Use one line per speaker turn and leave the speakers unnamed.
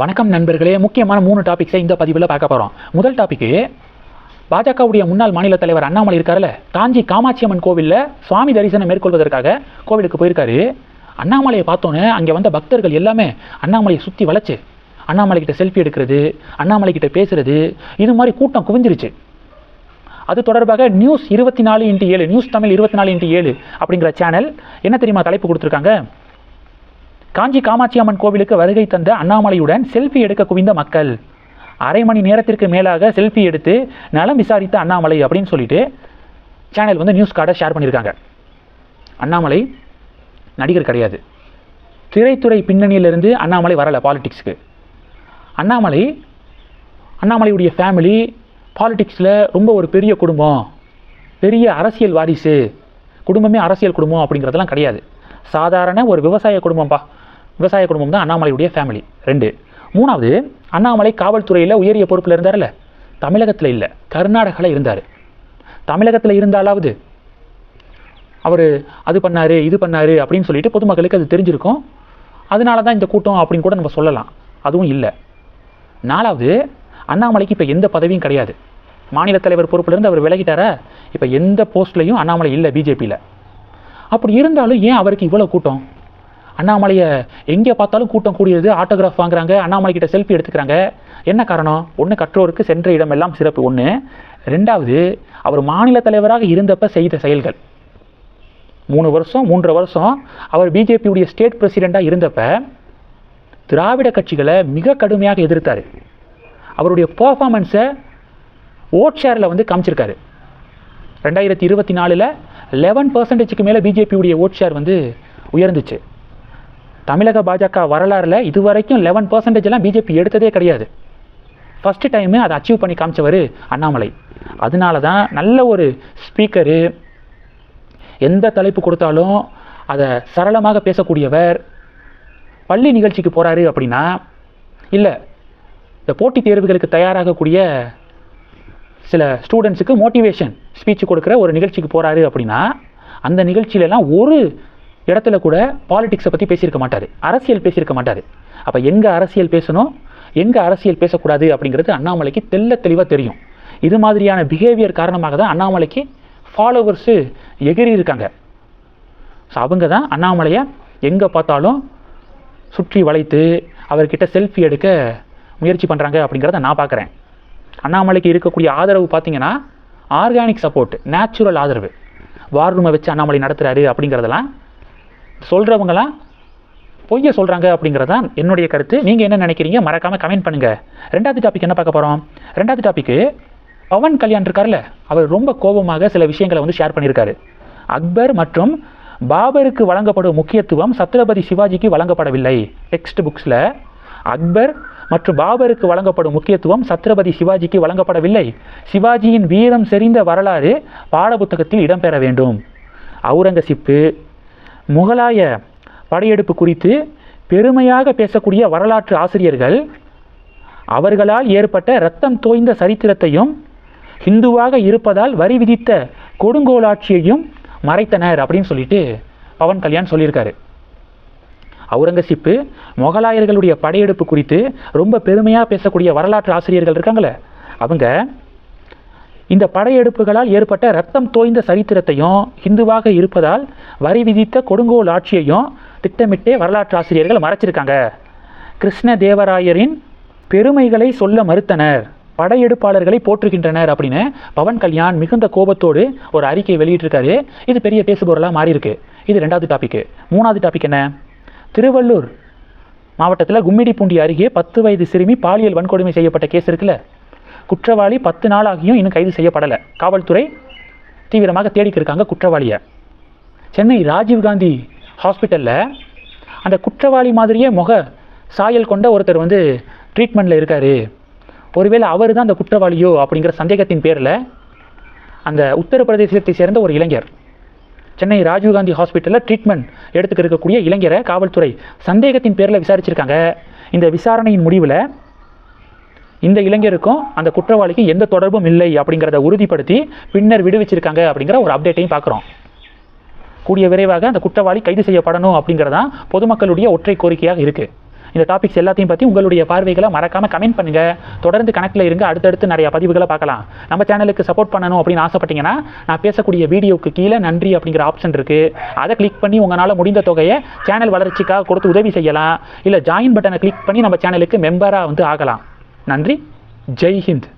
வணக்கம் நண்பர்களே. முக்கியமான மூணு டாபிக்ஸை இந்த பதிவில் பார்க்க போகிறோம் முதல் டாபிக்கு பாஜகவுடைய முன்னாள் மாநில தலைவர் அண்ணாமலை இருக்கார்ல காஞ்சி காமாட்சி அம்மன் கோவிலில் சுவாமி தரிசனம் மேற்கொள்வதற்காக கோவிலுக்கு போயிருக்காரு. அண்ணாமலையை பார்த்தோன்னே அங்கே வந்த பக்தர்கள் எல்லாமே அண்ணாமலையை சுற்றி வளைச்சு அண்ணாமலை கிட்ட செல்ஃபி எடுக்கிறது அண்ணாமலை கிட்ட பேசுறது இது மாதிரி கூட்டம் குவிஞ்சிருச்சு. அது தொடர்பாக நியூஸ் இருபத்தி நாலு இன்ட்டு ஏழு நியூஸ் தமிழ் இருபத்தி நாலு இன்ட்டு ஏழு அப்படிங்கிற சேனல் என்ன தெரியுமா தலைப்பு கொடுத்துருக்காங்க? காஞ்சி காமாட்சி அம்மன் கோவிலுக்கு வருகை தந்த அண்ணாமலையுடன் செல்ஃபி எடுக்க குவிந்த மக்கள். அரை மணி நேரத்திற்கு மேலாக செல்ஃபி எடுத்து நலம் விசாரித்த அண்ணாமலை அப்படின்னு சொல்லிட்டு சேனல் வந்து நியூஸ் கார்டை ஷேர் பண்ணியிருக்காங்க அண்ணாமலை நடிகர் கிடையாது. திரைத்துறை பின்னணியிலிருந்து அண்ணாமலை வரலை பாலிடிக்ஸ்க்கு அண்ணாமலை அண்ணாமலையுடைய ஃபேமிலி பாலிடிக்ஸில் ரொம்ப ஒரு பெரிய குடும்பம். பெரிய அரசியல் வாரிசு குடும்பமே அரசியல் குடும்பம் அப்படிங்கிறதெல்லாம் கிடையாது. சாதாரண ஒரு விவசாய குடும்பம்ப்பா விவசாய குடும்பம் தான் அண்ணாமலையுடைய ஃபேமிலி ரெண்டு. மூணாவது அண்ணாமலை காவல்துறையில் உயரிய பொறுப்பில் இருந்தார்ல தமிழகத்தில் இல்லை. கர்நாடகாவில் இருந்தார். தமிழகத்தில் இருந்தாலாவது அவர் அது பண்ணார் இது பண்ணார் அப்படின்னு சொல்லிட்டு பொதுமக்களுக்கு அது தெரிஞ்சிருக்கும். அதனால தான் இந்த கூட்டம் அப்படின்னு கூட நம்ம சொல்லலாம். அதுவும் இல்லை. நாலாவது அண்ணாமலைக்கு இப்போ எந்த பதவியும் கிடையாது. மாநில தலைவர் பொறுப்பிலிருந்து அவர் விலகிட்டாரா? இப்போ எந்த போஸ்ட்லையும் அண்ணாமலை இல்லை பிஜேபியில் அப்படி இருந்தாலும் ஏன் அவருக்கு இவ்வளோ கூட்டம்? அண்ணாமலையை எங்கே பார்த்தாலும் கூட்டம் கூடியது ஆட்டோகிராஃப் வாங்குறாங்க. அண்ணாமலை கிட்ட செல்ஃபி எடுத்துக்கிறாங்க. என்ன காரணம்? ஒன்று கற்றோருக்கு சென்ற இடமெல்லாம் சிறப்பு. ஒன்று ரெண்டாவது அவர் மாநில தலைவராக இருந்தப்ப செய்த செயல்கள். மூணு வருஷம் மூன்றரை வருஷம் அவர் பிஜேபியுடைய ஸ்டேட் பிரசிடெண்ட்டாக இருந்தப்ப திராவிட கட்சிகளை மிக கடுமையாக எதிர்த்தார். அவருடைய பர்ஃபார்மன்ஸை ஓட் ஷேரில் வந்து காமிச்சிருக்காரு. ரெண்டாயிரத்தி இருபத்தி நாலில் லெவன் பர்சன்டேஜுக்கு மேலே பிஜேபியுடைய ஓட் ஷேர் வந்து உயர்ந்துச்சு. தமிழக பாஜக வரலாறில் இதுவரைக்கும் லெவன் பர்சன்டேஜ்லாம் பிஜேபி எடுத்ததே கிடையாது. ஃபஸ்ட்டு டைமு அதை அச்சீவ் பண்ணி காமிச்சவர் அண்ணாமலை. அதனால தான் நல்ல ஒரு ஸ்பீக்கரு எந்த தலைப்பு கொடுத்தாலும் அதை சரளமாக பேசக்கூடியவர் பள்ளி நிகழ்ச்சிக்கு போகிறாரு அப்படின்னா இல்லை இந்த போட்டித் தேர்வுகளுக்கு தயாராகக்கூடிய சில ஸ்டூடெண்ட்ஸுக்கு மோட்டிவேஷன் ஸ்பீச் கொடுக்குற ஒரு நிகழ்ச்சிக்கு போகிறாரு அப்படின்னா அந்த நிகழ்ச்சியிலலாம் ஒரு இடத்துல கூட பாலிடிக்ஸை பற்றி பேசியிருக்க மாட்டார். அரசியல் பேசியிருக்க மாட்டார். அப்போ எங்கே அரசியல் பேசணும்? எங்கே அரசியல் பேசக்கூடாது அப்படிங்கிறது அண்ணாமலைக்கு தெள்ள தெளிவாக தெரியும். இது மாதிரியான பிஹேவியர் காரணமாக தான் அண்ணாமலைக்கு ஃபாலோவர்ஸு எகிரி இருக்காங்க. ஸோ அவங்க தான் அண்ணாமலையை எங்கே பார்த்தாலும் சுற்றி வளைத்து அவர்கிட்ட செல்ஃபி எடுக்க முயற்சி பண்ணுறாங்க அப்படிங்கிறத நான் பார்க்குறேன். அண்ணாமலைக்கு இருக்கக்கூடிய ஆதரவு பார்த்தீங்கன்னா ஆர்கானிக் சப்போர்ட் நேச்சுரல் ஆதரவு. வார் ரூமை வச்சு அண்ணாமலை நடத்துகிறாரு அப்படிங்கிறதெல்லாம் சொல்கிறவங்களாம் பொய்யை சொல்கிறாங்க அப்படிங்கிறது தான் என்னுடைய கருத்து. நீங்கள் என்ன நினைக்கிறீங்க? மறக்காமல் கமெண்ட் பண்ணுங்கள் ரெண்டாவது டாபிக் என்ன பார்க்க போகிறோம் ரெண்டாவது டாபிக்கு பவன் கல்யாண் இருக்கார்ல அவர் ரொம்ப கோபமாக சில விஷயங்களை வந்து ஷேர் பண்ணியிருக்காரு. அக்பர் மற்றும் பாபருக்கு வழங்கப்படும் முக்கியத்துவம் சத்ரபதி சிவாஜிக்கு வழங்கப்படவில்லை. டெக்ஸ்ட் புக்ஸில் அக்பர் மற்றும் பாபருக்கு வழங்கப்படும் முக்கியத்துவம் சத்ரபதி சிவாஜிக்கு வழங்கப்படவில்லை. சிவாஜியின் வீரம் செறிந்த வரலாறு பாடப்புத்தகத்தில் இடம்பெற வேண்டும். அவுரங்கசீப்பு முகலாய படையெடுப்பு குறித்து பெருமையாக பேசக்கூடிய வரலாற்று ஆசிரியர்கள் அவர்களால் ஏற்பட்ட இரத்தம் தோய்ந்த சரித்திரத்தையும் ஹிந்துவாக இருப்பதால் வரி விதித்த கொடுங்கோலாட்சியையும் மறைத்தனர் அப்படின்னு சொல்லிட்டு பவன் கல்யாண் சொல்லியிருக்காரு. அவுரங்கசீப்பு முகலாயர்களுடைய படையெடுப்பு குறித்து ரொம்ப பெருமையாக பேசக்கூடிய வரலாற்று ஆசிரியர்கள் இருக்காங்களே அவங்க இந்த படையெடுப்புகளால் ஏற்பட்ட ரத்தம் தோய்ந்த சரித்திரத்தையும் ஹிந்துவாக இருப்பதால் வரி விதித்த கொடுங்கோல் ஆட்சியையும் திட்டமிட்டே வரலாற்று ஆசிரியர்கள் மறைச்சிருக்காங்க. கிருஷ்ண தேவராயரின் பெருமைகளை சொல்ல மறுத்தனர். படையெடுப்பாளர்களை போற்றுகின்றனர் அப்படின்னு பவன் கல்யாண் மிகுந்த கோபத்தோடு ஒரு அறிக்கை வெளியிட்டிருக்காரு. இது பெரிய பேசுபொருளாக மாறியிருக்கு. இது ரெண்டாவது டாபிக் மூணாவது டாபிக் என்ன? திருவள்ளூர் மாவட்டத்தில் கும்மிடிப்பூண்டி அருகே பத்து வயது சிறுமி பாலியல் வன்கொடுமை செய்யப்பட்ட கேஸ் இருக்குல்ல? குற்றவாளி பத்து நாள் ஆகியும் இன்னும் கைது செய்யப்படலை. காவல்துறை தீவிரமாக தேடிக்கு இருக்காங்க குற்றவாளியை. சென்னை ராஜீவ்காந்தி ஹாஸ்பிட்டலில் அந்த குற்றவாளி மாதிரியே முக சாயல் கொண்ட ஒருத்தர் வந்து ட்ரீட்மெண்ட்டில் இருக்கார். ஒருவேளை அவர் தான் அந்த குற்றவாளியோ அப்படிங்கிற சந்தேகத்தின் பேரில் அந்த உத்தரப்பிரதேசத்தை சேர்ந்த ஒரு இளைஞர். சென்னை ராஜீவ்காந்தி ஹாஸ்பிட்டலில் ட்ரீட்மெண்ட் எடுத்துக்க இருக்கக்கூடிய இளைஞரை காவல்துறை சந்தேகத்தின் பேரில் விசாரிச்சிருக்காங்க. இந்த விசாரணையின் முடிவில் இந்த இளைஞருக்கும் அந்த குற்றவாளிக்கும் எந்த தொடர்பும் இல்லை அப்படிங்கிறத உறுதிப்படுத்தி பின்னர் விடுவிச்சிருக்காங்க அப்படிங்கிற ஒரு அப்டேட்டையும் பார்க்குறோம். கூடிய விரைவாக அந்த குற்றவாளி கைது செய்யப்படணும் அப்படிங்கிறதான் பொதுமக்களுடைய ஒற்றை கோரிக்கையாக இருக்குது இந்த டாபிக்ஸ் எல்லாத்தையும் பற்றி உங்களுடைய பார்வைகளை மறக்காமல் கமெண்ட் பண்ணுங்கள் தொடர்ந்து கணக்கில் இருங்க. அடுத்தடுத்து நிறைய பதிவுகளை பார்க்கலாம். நம்ம சேனலுக்கு சப்போர்ட் பண்ணணும் அப்படின்னு ஆசைப்பட்டீங்கன்னா நான் பேசக்கூடிய வீடியோக்கு கீழே நன்றி அப்படிங்கிற ஆப்ஷன் இருக்குது அதை கிளிக் பண்ணி உங்களால் முடிந்த தொகையை சேனல் வளர்ச்சிக்காக கொடுத்து உதவி செய்யலாம். இல்லை ஜாயின் பட்டனை கிளிக் பண்ணி நம்ம சேனலுக்கு மெம்பராக வந்து ஆகலாம். நன்றி. ஜெய்ஹிந்த்